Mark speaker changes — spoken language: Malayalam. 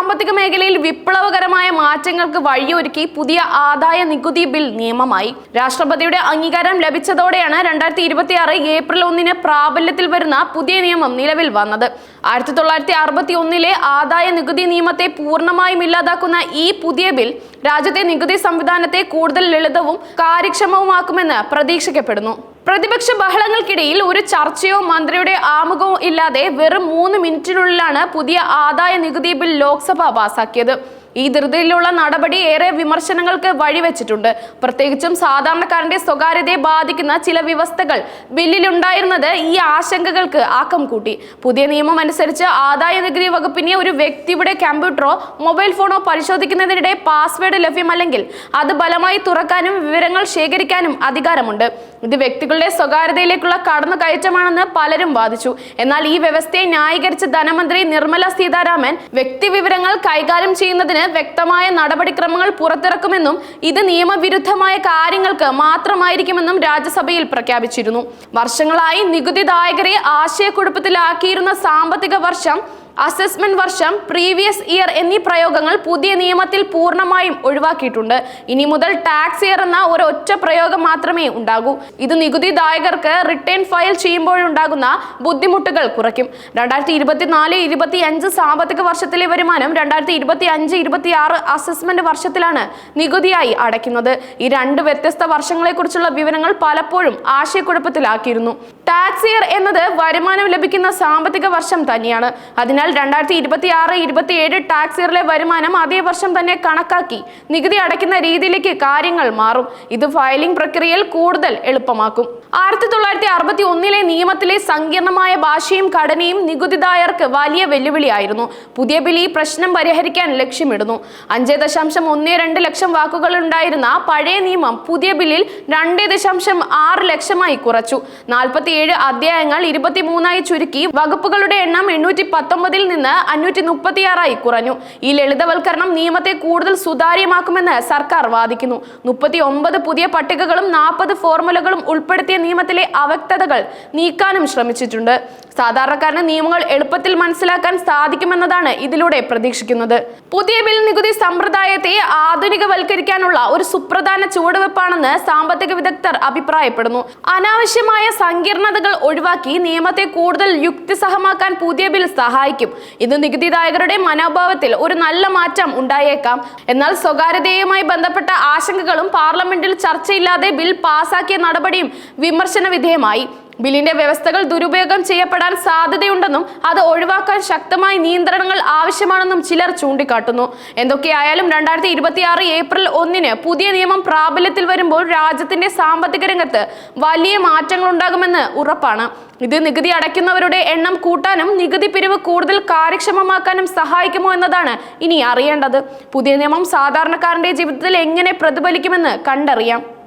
Speaker 1: സാമ്പത്തിക മേഖലയിൽ വിപ്ലവകരമായ മാറ്റങ്ങൾക്ക് വഴിയൊരുക്കി പുതിയ ആദായ നികുതി ബിൽ നിയമമായി. രാഷ്ട്രപതിയുടെ അംഗീകാരം ലഭിച്ചതോടെയാണ് രണ്ടായിരത്തി ഇരുപത്തി ആറ് ഏപ്രിൽ ഒന്നിന് പ്രാബല്യത്തിൽ വരുന്ന പുതിയ നിയമം നിലവിൽ വന്നത്. ആയിരത്തി തൊള്ളായിരത്തി അറുപത്തി ഒന്നിലെ ആദായ നികുതി നിയമത്തെ പൂർണമായും ഇല്ലാതാക്കുന്ന ഈ പുതിയ ബിൽ രാജ്യത്തെ നികുതി സംവിധാനത്തെ കൂടുതൽ ലളിതവും കാര്യക്ഷമവുമാക്കുമെന്ന് പ്രതീക്ഷിക്കപ്പെടുന്നു. പ്രതിപക്ഷ ബഹളങ്ങൾക്കിടയിൽ ഒരു ചർച്ചയോ മന്ത്രിയുടെ ആമുഖമോ ഇല്ലാതെ വെറും മൂന്ന് മിനിറ്റിനുള്ളിലാണ് പുതിയ ആദായ നികുതി ബിൽ ലോക്സഭ പാസാക്കിയത്. ഈ ധൃതിയിലുള്ള നടപടി ഏറെ വിമർശനങ്ങൾക്ക് വഴിവെച്ചിട്ടുണ്ട്. പ്രത്യേകിച്ചും സാധാരണക്കാരന്റെ സ്വകാര്യതയെ ബാധിക്കുന്ന ചില വ്യവസ്ഥകൾ ബില്ലിലുണ്ടായിരുന്നത് ഈ ആശങ്കകൾക്ക് ആക്കം കൂട്ടി. പുതിയ നിയമം അനുസരിച്ച് ആദായ നികുതി വകുപ്പിനെ ഒരു വ്യക്തിയുടെ കമ്പ്യൂട്ടറോ മൊബൈൽ ഫോണോ പരിശോധിക്കുന്നതിനിടെ പാസ്വേഡ് ലഭ്യമല്ലെങ്കിൽ അത് ബലമായി തുറക്കാനും വിവരങ്ങൾ ശേഖരിക്കാനും അധികാരമുണ്ട്. ഇത് വ്യക്തികളുടെ സ്വകാര്യതയിലേക്കുള്ള കടന്നുകയറ്റമാണെന്ന് പലരും വാദിച്ചു. എന്നാൽ ഈ വ്യവസ്ഥയെ ന്യായീകരിച്ച ധനമന്ത്രി നിർമ്മല സീതാരാമൻ വ്യക്തി വിവരങ്ങൾ കൈകാര്യം ചെയ്യുന്നതിന് വ്യക്തമായ നടപടിക്രമങ്ങൾ പുറത്തിറക്കുമെന്നും ഇത് നിയമവിരുദ്ധമായ കാര്യങ്ങൾക്ക് മാത്രമായിരിക്കുമെന്നും രാജ്യസഭയിൽ പ്രഖ്യാപിച്ചിരുന്നു. വർഷങ്ങളായി നികുതിദായകരെ ആശയക്കുഴപ്പത്തിലാക്കിയിരുന്ന സാമ്പത്തിക വർഷം അസസ്മെന്റ് വർഷം പ്രീവിയസ് ഇയർ എന്നീ പ്രയോഗങ്ങൾ പുതിയ നിയമത്തിൽ പൂർണമായും ഒഴിവാക്കിയിട്ടുണ്ട്. ഇനി മുതൽ ടാക്സ് ഇയർ എന്ന ഒരു ഒറ്റ പ്രയോഗം മാത്രമേ ഉണ്ടാകൂ. ഇത് നികുതിദായകർക്ക് റിട്ടേൺ ഫയൽ ചെയ്യുമ്പോഴുണ്ടാകുന്ന ബുദ്ധിമുട്ടുകൾ കുറയ്ക്കും. രണ്ടായിരത്തി ഇരുപത്തിനാല് ഇരുപത്തി അഞ്ച് സാമ്പത്തിക വർഷത്തിലെ വരുമാനം രണ്ടായിരത്തി ഇരുപത്തി അഞ്ച് ഇരുപത്തി ആറ് അസസ്മെന്റ് വർഷത്തിലാണ് നികുതിയായി അടയ്ക്കുന്നത്. ഈ രണ്ട് വ്യത്യസ്ത വർഷങ്ങളെക്കുറിച്ചുള്ള വിവരങ്ങൾ പലപ്പോഴും ആശയക്കുഴപ്പത്തിലാക്കിയിരുന്നു. ടാക്സ് ഇയർ എന്നത് വരുമാനം ലഭിക്കുന്ന സാമ്പത്തിക വർഷം തന്നെയാണ്. അതിനാൽ രണ്ടായിരത്തി ഇരുപത്തി ആറ് ഇരുപത്തി ഏഴ് ടാക്സ് ഇയറിലെ വരുമാനം അതേ വർഷം തന്നെ കണക്കാക്കി. നികുതി അടയ്ക്കുന്ന രീതിയിലേക്ക് കാര്യങ്ങൾ മാറും. ഇത് ഫയലിംഗ് പ്രക്രിയയിൽ കൂടുതൽ എളുപ്പമാക്കും. ആയിരത്തി തൊള്ളായിരത്തി അറുപത്തി ഒന്നിലെ നിയമത്തിലെ സങ്കീർണമായ ഭാഷയും ഘടനയും നികുതിദായകർക്ക് വലിയ വെല്ലുവിളിയായിരുന്നു. പുതിയ ബിൽ ഈ പ്രശ്നം പരിഹരിക്കാൻ ലക്ഷ്യമിടുന്നു. അഞ്ച് ദശാംശം ഒന്ന് രണ്ട് ലക്ഷം വാക്കുകൾ ഉണ്ടായിരുന്ന പഴയ നിയമം പുതിയ ബില്ലിൽ രണ്ട് ദശാംശം ആറ് ലക്ഷമായി കുറച്ചു. നാൽപ്പത്തിയേഴ് അധ്യായങ്ങൾ ഇരുപത്തിമൂന്നായി ചുരുക്കി വകുപ്പുകളുടെ എണ്ണം എണ്ണൂറ്റി പത്തൊമ്പതിൽ നിന്ന് അഞ്ഞൂറ്റി മുപ്പത്തിയാറായി കുറഞ്ഞു. ഈ ലളിതവൽക്കരണം നിയമത്തെ കൂടുതൽ സുതാര്യമാക്കുമെന്ന് സർക്കാർ വാദിക്കുന്നു. മുപ്പത്തി ഒമ്പത് പുതിയ പട്ടികകളും നാൽപ്പത് ഫോർമുലകളും ഉൾപ്പെടുത്തിയ നിയമത്തിലെ അവ്യക്തതകൾ നീക്കാനും ശ്രമിച്ചിട്ടുണ്ട്. സാധാരണക്കാരന് നിയമങ്ങൾ എളുപ്പത്തിൽ മനസ്സിലാക്കാൻ സാധിക്കുമെന്നതാണ് ഇതിലൂടെ പ്രതീക്ഷിക്കുന്നത്. പുതിയ ബിൽ നികുതി സമ്പ്രദായത്തെ ആധുനികവൽക്കരിക്കാനുള്ള ഒരു സുപ്രധാന ചുവടുവെപ്പാണെന്ന് സാമ്പത്തിക വിദഗ്ധർ അഭിപ്രായപ്പെടുന്നു. അനാവശ്യമായ സങ്കീർണതകൾ ഒഴിവാക്കി നിയമത്തെ കൂടുതൽ യുക്തിസഹമാക്കാൻ പുതിയ ബിൽ സഹായിക്കും. ഇത് നികുതിദായകരുടെ മനോഭാവത്തിൽ ഒരു നല്ല മാറ്റം ഉണ്ടായേക്കാം. എന്നാൽ സ്വകാര്യതയുമായി ബന്ധപ്പെട്ട ആശങ്കകളും പാർലമെന്റിൽ ചർച്ചയില്ലാതെ ബിൽ പാസാക്കിയ നടപടിയും വിമർശന വിധേയമായി. ബില്ലിന്റെ വ്യവസ്ഥകൾ ദുരുപയോഗം ചെയ്യപ്പെടാൻ സാധ്യതയുണ്ടെന്നും അത് ഒഴിവാക്കാൻ ശക്തമായ നിയന്ത്രണങ്ങൾ ആവശ്യമാണെന്നും ചിലർ ചൂണ്ടിക്കാട്ടുന്നു. എന്തൊക്കെയായാലും രണ്ടായിരത്തി ഇരുപത്തിയാറ് ഏപ്രിൽ ഒന്നിന് പുതിയ നിയമം പ്രാബല്യത്തിൽ വരുമ്പോൾ രാജ്യത്തിന്റെ സാമ്പത്തിക രംഗത്ത് വലിയ മാറ്റങ്ങൾ ഉണ്ടാകുമെന്ന് ഉറപ്പാണ്. ഇത് നികുതി അടയ്ക്കുന്നവരുടെ എണ്ണം കൂട്ടാനും നികുതി പിരിവ് കൂടുതൽ കാര്യക്ഷമമാക്കാനും സഹായിക്കുമോ എന്നതാണ് ഇനി അറിയേണ്ടത്. പുതിയ നിയമം സാധാരണക്കാരന്റെ ജീവിതത്തിൽ എങ്ങനെ പ്രതിഫലിക്കുമെന്ന് കണ്ടറിയാം.